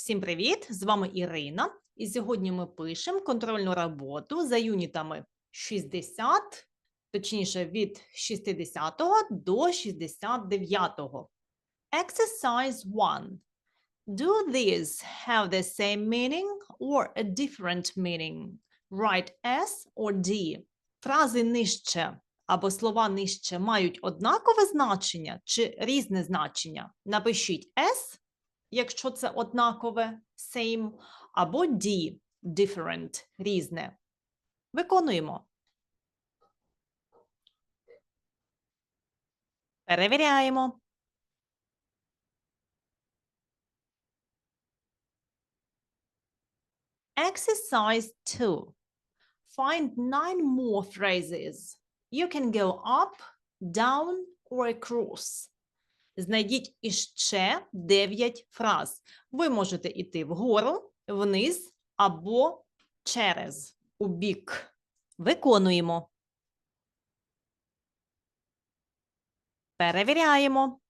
Всім привіт! З вами Ірина. І сьогодні ми пишемо контрольну роботу за юнітами 60, точніше від 60 до 69. Exercise 1. Do these have the same meaning or a different meaning? Write S or D. Фрази нижче або слова нижче мають однакове значення чи різне значення? Напишіть S якщо це однакове same, або D different різне. Виконуємо. Перевіряємо. Exercise 2. Find nine more phrases. You can go up, down, or across. Знайдіть іще 9 фраз. Ви можете йти вгору, вниз або через у бік. Виконуємо. Перевіряємо.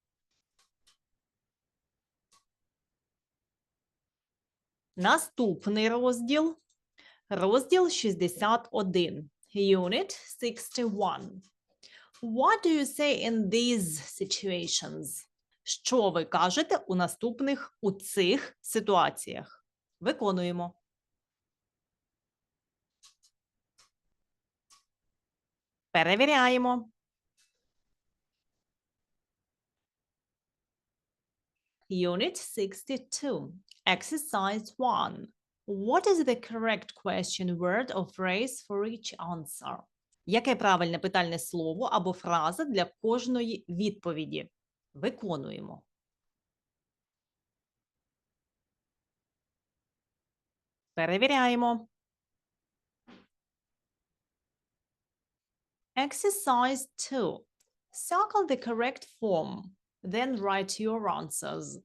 Наступний розділ. Розділ 61. Unit 61. What do you say in these situations? Що ви кажете у наступних у цих ситуаціях? Виконуємо. Перевіряємо. Unit 62. Exercise 1. What is the correct question, word or phrase for each answer? Яке правильне питальне слово або фраза для кожної відповіді? Виконуємо. Перевіряємо. Exercise 2. Circle the correct form. Then write your answers.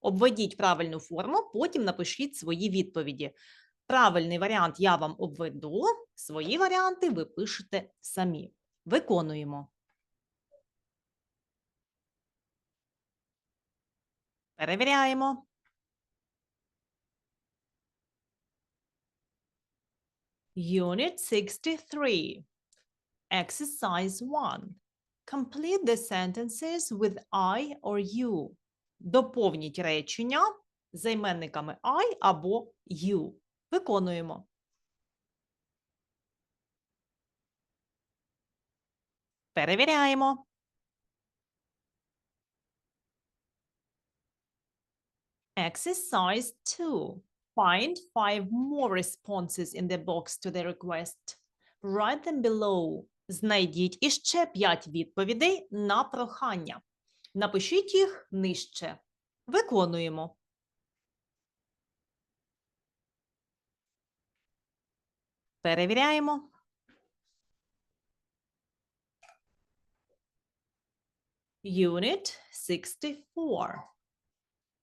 Обведіть правильну форму, потім напишіть свої відповіді. Правильний варіант я вам обведу, свої варіанти ви пишете самі. Виконуємо. Перевіряємо. Unit 63. Exercise 1. Complete the sentences with I or you. Доповніть речення займенниками I або you. Виконуємо. Перевіряємо. Exercise 2. Find five more responses in the box to the request. Write them below. Знайдіть іще п'ять відповідей на прохання. Напишіть їх нижче. Виконуємо. Перевіряємо. Unit 64.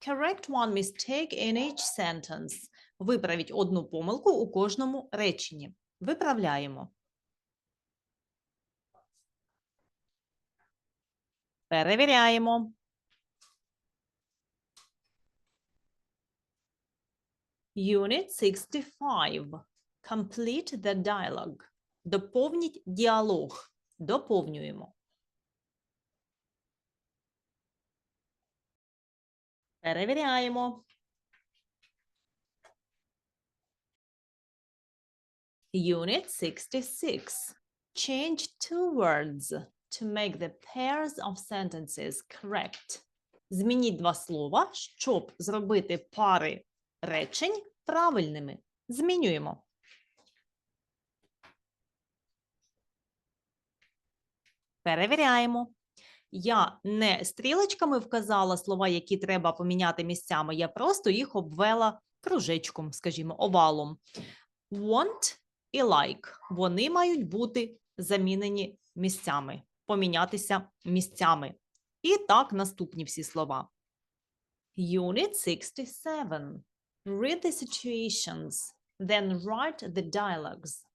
Correct one mistake in each sentence. Виправіть одну помилку у кожному реченні. Виправляємо. Перевіряємо. Unit 65. Complete the dialogue. Доповніть діалог. Доповнюємо. Перевіряємо. Unit 66. Change two words to make the pairs of sentences correct. Змініть два слова, щоб зробити пари речень правильними. Змінюємо. Перевіряємо. Я не стрілочками вказала слова, які треба поміняти місцями. Я просто їх обвела кружечком, скажімо, овалом. Want і like. Вони мають бути замінені місцями, помінятися місцями. І так наступні всі слова. Unit 67. Read the situations, then write the dialogues.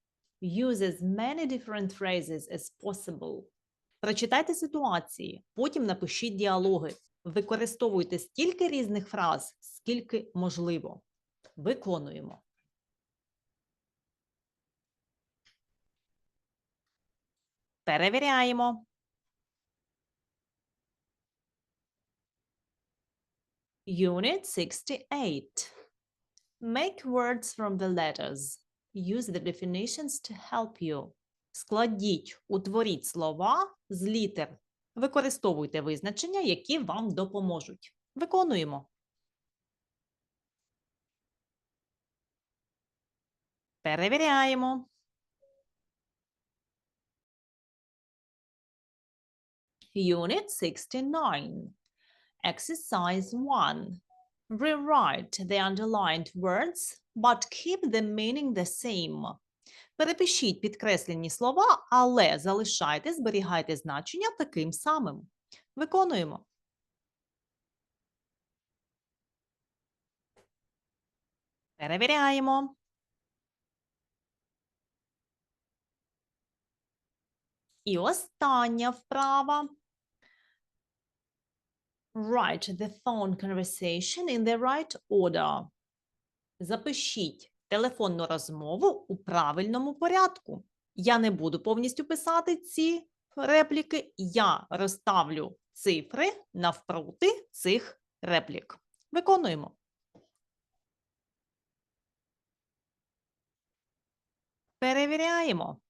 Use as many different phrases as possible. Прочитайте ситуації, потім напишіть діалоги. Використовуйте стільки різних фраз, скільки можливо. Виконуємо. Перевіряємо. Unit 68. Make words from the letters. Use the definitions to help you. Складіть, утворіть слова з літер. Використовуйте визначення, які вам допоможуть. Виконуємо. Перевіряємо. Unit 69. Exercise 1. Rewrite the underlined words, but keep the meaning the same. Перепишіть підкреслені слова, але залишайте, зберігайте значення таким самим. Виконуємо. Перевіряємо. І остання вправа. Write the phone conversation in the right order. Запишіть телефонну розмову у правильному порядку. Я не буду повністю писати ці репліки, я розставлю цифри навпроти цих реплік. Виконуємо. Перевіряємо.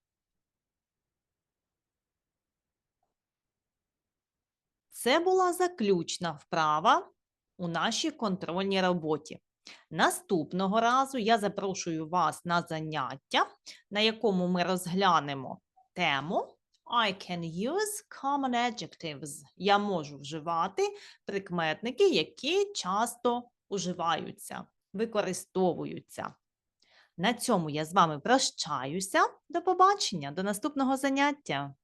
Це була заключна вправа у нашій контрольній роботі. Наступного разу я запрошую вас на заняття, на якому ми розглянемо тему I can use common adjectives. Я можу вживати прикметники, які часто уживаються, використовуються. На цьому я з вами прощаюся. До побачення, до наступного заняття.